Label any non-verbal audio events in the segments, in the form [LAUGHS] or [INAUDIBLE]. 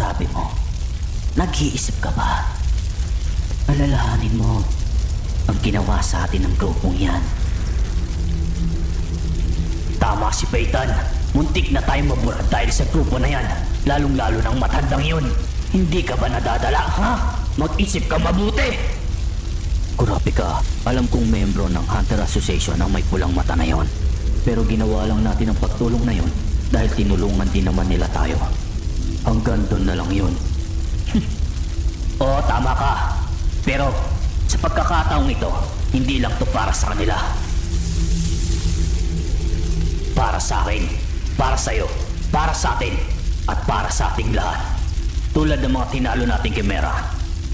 sinasabi mo? Nag-iisip ka ba? Alalahanin mo ang ginawa sa atin ng grupong yan. Tama si Peyton. Muntik na tayo mabura dahil sa grupo na yan. Lalong-lalo ng matandang yun. Hindi ka ba nadadala, ha? Mag-isip ka mabuti! Grabe ka. Alam kong membro ng Hunter Association ang may pulang mata na yon. Pero ginawa lang natin ang pagtulong na yon dahil tinulungan din naman nila tayo. Hanggang doon na lang yun. [LAUGHS] Oo, tama ka. Pero sa pagkakataong ito, hindi lang to para sa kanila. Para sa akin, para sa'yo, para sa atin, at para sa ating lahat. Tulad ng mga tinalo nating Kimera.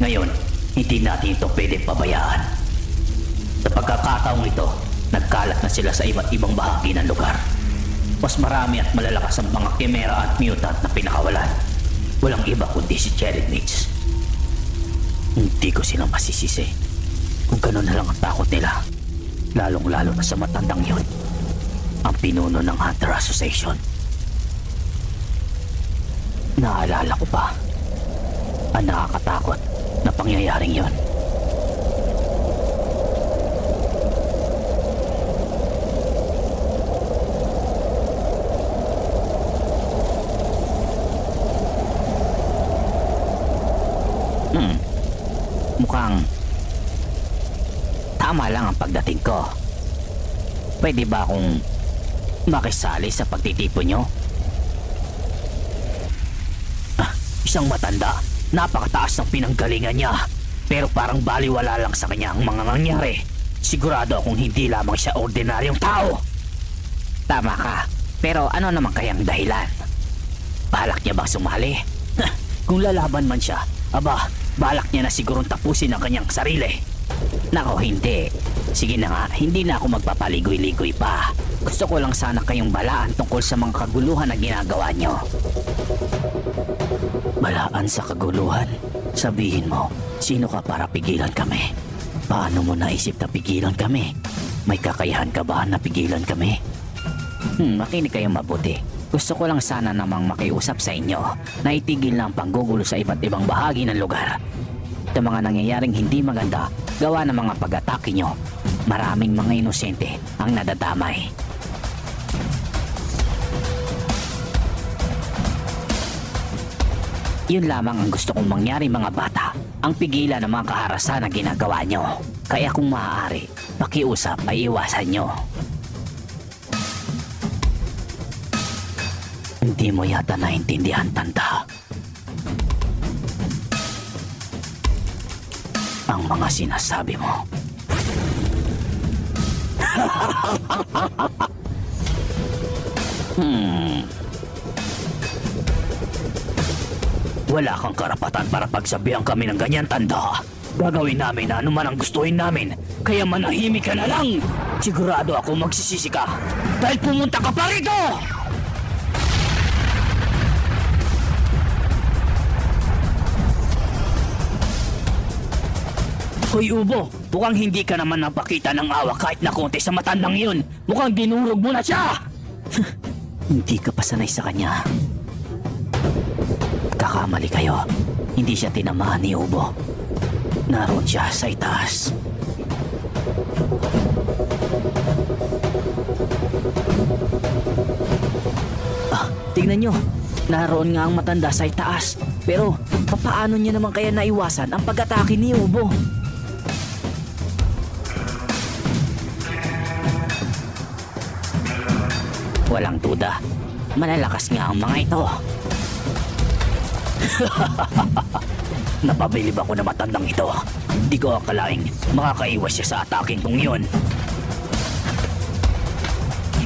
Ngayon, hindi natin ito pwede pabayaan. Sa pagkakataong ito, nagkalat na sila sa iba't ibang bahagi ng lugar. Mas marami at malalakas ang mga Kimera at Mutant na pinakawalan. Walang iba kundi si Cherry Mix. Hindi ko sila masisisi. Kung gano'n na lang ang takot nila. Lalong-lalo na sa matandang yon. Ang pinuno ng Hunter Association. Naalala ko pa. Ang nakakatakot na pangyayaring yon. Hmm. Mukhang tama lang ang pagdating ko. Pwede ba akong makisali sa pagtitipon nyo? Ah, isang matanda, napakataas ng pinanggalingan niya. Pero parang baliwala lang sa kanya ang mga nangyari. Sigurado akong hindi lamang siya ordinaryong tao. Tama ka, pero ano naman kayang dahilan? Balak niya bang sumali? Kung lalaban man siya, aba, balak niya na sigurong tapusin ang kanyang sarili. Nako, hindi. Sige na nga, hindi na ako magpapaligoy-ligoy pa. Gusto ko lang sana kayong balaan tungkol sa mga kaguluhan na ginagawa nyo. Balaan sa kaguluhan? Sabihin mo, sino ka para pigilan kami? Paano mo naisip na pigilan kami? May kakayahan ka ba na pigilan kami? Hmm, makinig kayong mabuti. Gusto ko lang sana namang makiusap sa inyo na itigil na ang panggugulo sa iba't ibang bahagi ng lugar. Sa mga nangyayaring hindi maganda, gawa ng mga pag-atake nyo, maraming mga inosente ang nadadamay. Yun lamang ang gusto kong mangyari mga bata, ang pigilan ng mga kaharasan na ginagawa nyo. Kaya kung maaari, pakiusap ay iwasan nyo. Hindi mo yata naintindihan, tanda. Ang mga sinasabi mo. [LAUGHS] hmm. Wala kang karapatan para pagsabihan kami ng ganyan, tanda. Gagawin namin na anuman ang gustuhin namin. Kaya manahimik ka na lang. Sigurado ako magsisisi ka. Dahil pumunta ka pa rito! Hoy Ubo, mukhang hindi ka naman napakita ng awa kahit na konti sa matandang yun. Mukhang dinurog mo na siya! [LAUGHS] hindi ka pa sanay sa kanya. Kakamali kayo. Hindi siya tinamaan ni Ubo. Naroon siya sa itaas. Ah, tingnan nyo. Naroon nga ang matanda sa itaas. Pero, papaano niya naman kaya naiwasan ang pag-atake ni Ubo? Walang duda. Malalakas nga ang mga ito. [LAUGHS] Napabilib ako na matandang ito. Di ko akalaing makakaiwas siya sa ataking kong yun.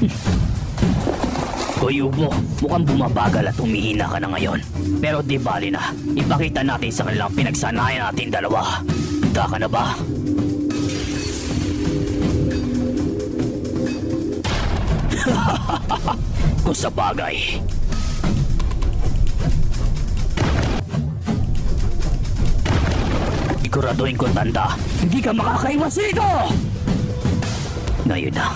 [LAUGHS] Hoy Ubo, mukhang bumabagal at humihina ka na ngayon. Pero di bali na, ipakita natin sa kanilang pinagsanayan natin dalawa. Handa ka na ba? [LAUGHS] Kung sa bagay. Siguraduhin ko tanda, hindi ka makakaiwas dito! Ngayon na.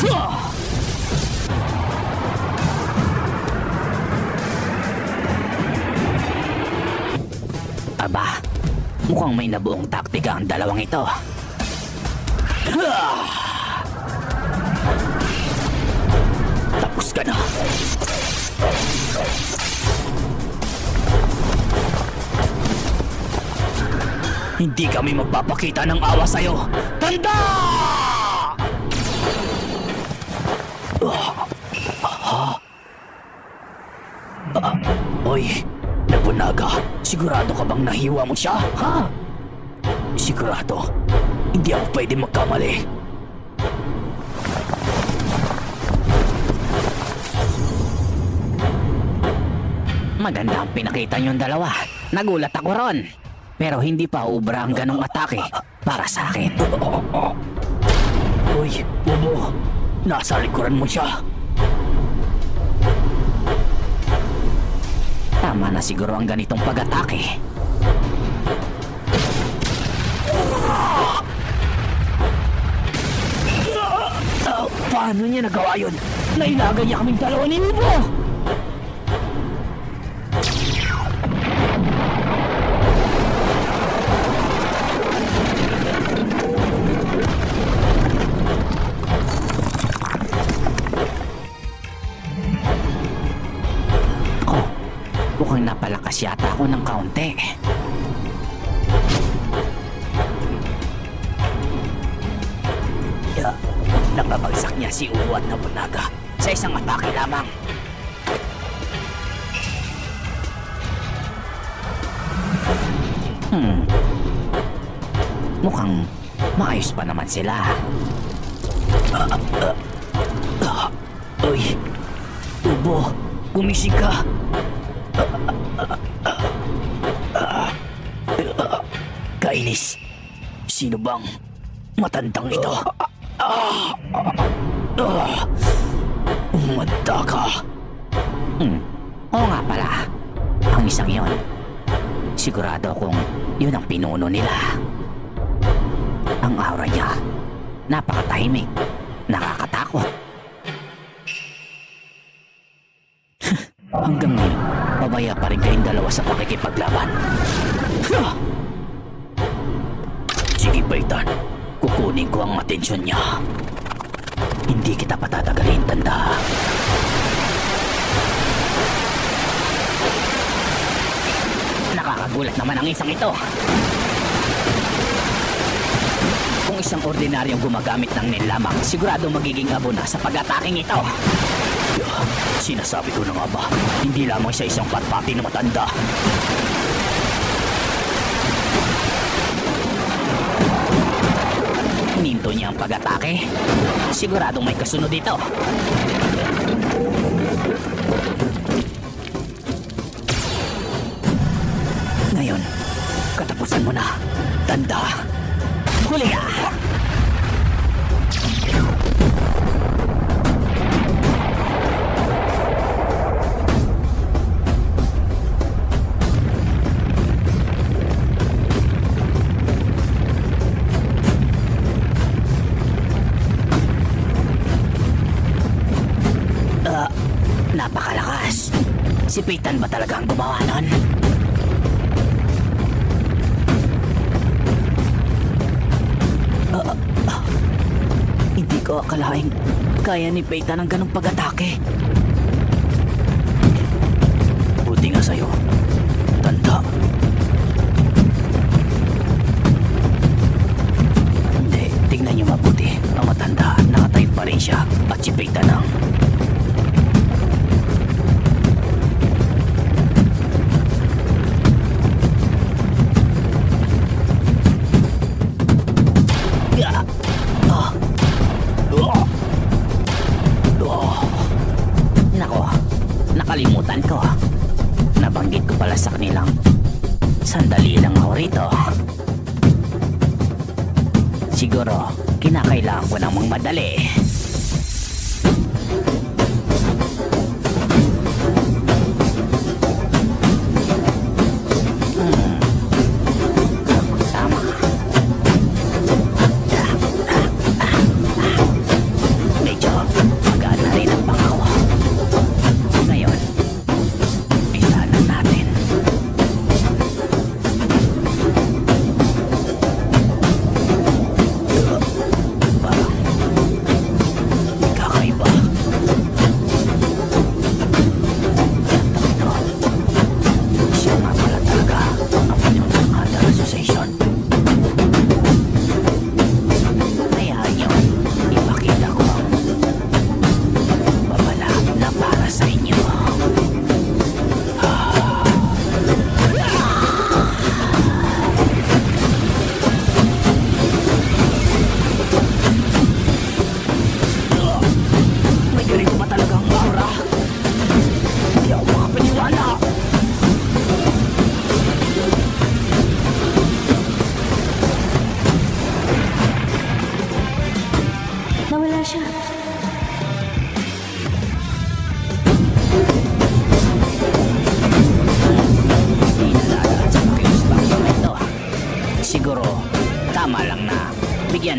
Fuh! Aba, mukhang may nabuong taktika ang dalawang ito. Hah! [LAUGHS] ka na. Hindi kami magpapakita ng awa sa'yo. Tanda! Ah, oy, nabunaga. Sigurado ka bang nahiwa mo siya, ha? Sigurado. Hindi ako pwede magkamali. Maganda ang pinakita niyong dalawa. Nagulat ako ron. Pero hindi pa ubra ang ganong atake para sa akin. Uy, Bobo. Nasa likuran mo siya. Tama na siguro ang ganitong pag-atake. Paano niya nagawa yun? Nailagan niya kaming dalawa ni Ibo! Sa isang atake lamang. Hmm. Mukhang maayos pa naman sila. Ah, ah, ah, Uy, Ubo, gumising ka. Kainis, sino bang matandang ito? Ah, Umanda ka. Hmm, oo nga pala. Ang isang yon. Sigurado akong yun ang pinuno nila. Ang aura niya, napakatahimik, nakakatakot. [LAUGHS] Hanggang ngayon, pabaya pa rin kayong dalawa sa pakikipaglaban. Sige, Baitan. Kukunin ko ang atensyon niya. Hindi kita patatagalin, tanda. Nakakagulat naman ang isang ito. Kung isang ordinaryong gumagamit ng nilamang, sigurado magiging abo na sa pag-ataking ito. Sinasabi ko na nga ba, hindi lamang sa isang patpati na matanda. Ninto niya ang pag-atake. Siguradong may kasunod dito. Ngayon, katapusan mo na. Tanda. Huli ka! Talaga ang gumawa nun? Ah, ah, hindi ko akalaing kaya ni Peyton ang ganong pag-atake. Buti nga sa'yo. Tanda. Hindi, tignan niyo mabuti. Ang matanda, nakatayo pa rin siya. At si Peyton ang... Nabanggit ko pala sa kanilang sandali lang ako rito. Siguro, kinakailangan ko namang madali.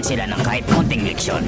Sila ng kahit konting leksyon.